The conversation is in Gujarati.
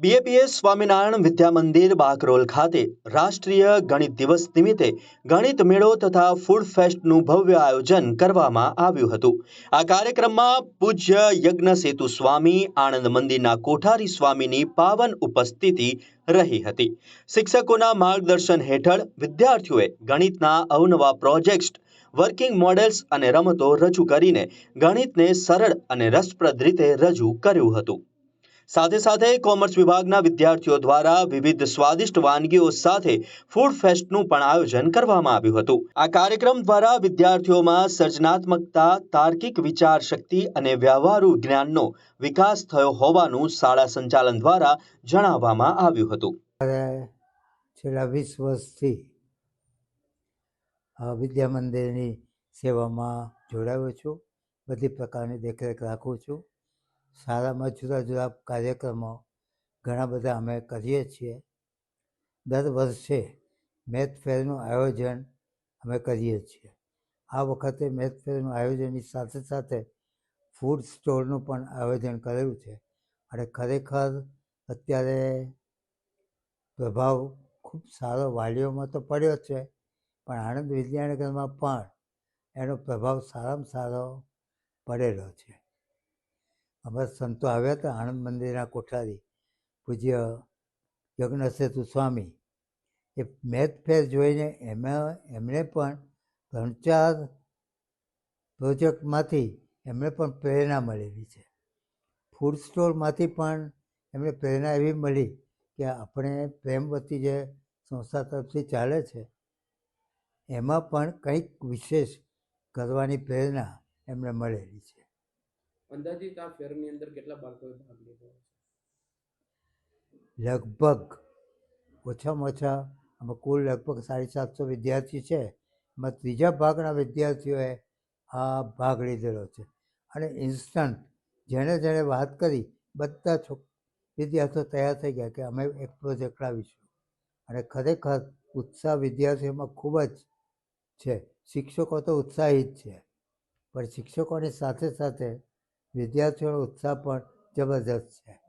બીએપીએસ સ્વામિનારાયણ વિદ્યા મંદિર બાકરોલ ખાતે રાષ્ટ્રીય ગણિત દિવસ નિમિત્તે ગણિત મેળો તથા ફૂડ ફેસ્ટનું ભવ્ય આયોજન કરવામાં આવ્યું હતું. આ કાર્યક્રમમાં પૂજ્ય યજ્ઞ સેતુ સ્વામી, આણંદ મંદિરના કોઠારી સ્વામીની પાવન ઉપસ્થિતિ રહી હતી. શિક્ષકોના માર્ગદર્શન હેઠળ વિદ્યાર્થીઓએ ગણિતના અવનવા પ્રોજેક્ટ્સ, વર્કિંગ મોડેલ્સ અને રમતો રજૂ કરીને ગણિતને સરળ અને રસપ્રદ રીતે રજૂ કર્યું હતું. સાથે સાથે કોમર્સ વિભાગના વિદ્યાર્થીઓ દ્વારા વિવિધ સ્વાદિષ્ટ વાનગીઓ સાથે ફૂડ ફેસ્ટનું પણ આયોજન કરવામાં આવ્યું હતું. આ કાર્યક્રમ દ્વારા વિદ્યાર્થીઓમાં સર્જનાત્મકતા, તાર્કિક વિચાર શક્તિ અને વ્યવહારુ જ્ઞાનનો વિકાસ થયો હોવાનું શાળા સંચાલન દ્વારા જણાવવામાં આવ્યું હતું. છેલ્લા વીસ વર્ષથી વિદ્યા મંદિરની સેવામાં જોડાયો છું. બધી પ્રકારની દેખરેખ રાખું છું. શાળામાં જુદા જુદા કાર્યક્રમો ઘણા બધા અમે કરીએ છીએ. દર વર્ષે મેથ ફેરનું આયોજન અમે કરીએ છીએ. આ વખતે મેથ ફેરનું આયોજનની સાથે સાથે ફૂડ સ્ટોરનું પણ આયોજન કરેલું છે. અને ખરેખર અત્યારે પ્રભાવ ખૂબ સારો વાલીઓમાં તો પડ્યો છે, પણ આણંદ વિદ્યાનગરમાં પણ એનો પ્રભાવ સારામાં સારો પડેલો છે. અમારા સંતો આવ્યા હતા, આણંદ મંદિરના કોઠારી, પૂજ્ય યજ્ઞસેતુ સ્વામી. એ મેથ ફેર જોઈને એમાં, એમણે પણ ત્રણ પ્રોજેક્ટમાંથી એમણે પણ પ્રેરણા મળેલી છે. ફૂડ સ્ટોરમાંથી પણ એમને પ્રેરણા એવી મળી કે આપણે પ્રેમવતી જે સંસ્થા તરફથી ચાલે છે, એમાં પણ કંઈક વિશેષ કરવાની પ્રેરણા એમને મળેલી છે. અંદાજિત આ ફેરની અંદર કેટલા બાળકોએ ભાગ લીધો છે લગભગ ઓછામાં ઓછા આમાં કુલ લગભગ સાડી સાતસો વિદ્યાર્થી છે. એમાં ત્રીજા ભાગના વિદ્યાર્થીઓએ આ ભાગ લીધેલો છે. અને ઇન્સ્ટન્ટ જેણે જેણે વાત કરી, બધા છોક વિદ્યાર્થીઓ તૈયાર થઈ ગયા કે અમે એક પ્રોજેક્ટ લાવીશું. અને ખરેખર ઉત્સાહ વિદ્યાર્થીઓમાં ખૂબ જ છે. શિક્ષકો તો ઉત્સાહિત છે. પણ શિક્ષકોની સાથે સાથે વિદ્યાર્થીઓનો ઉત્સાહ પણ જબરદસ્ત છે.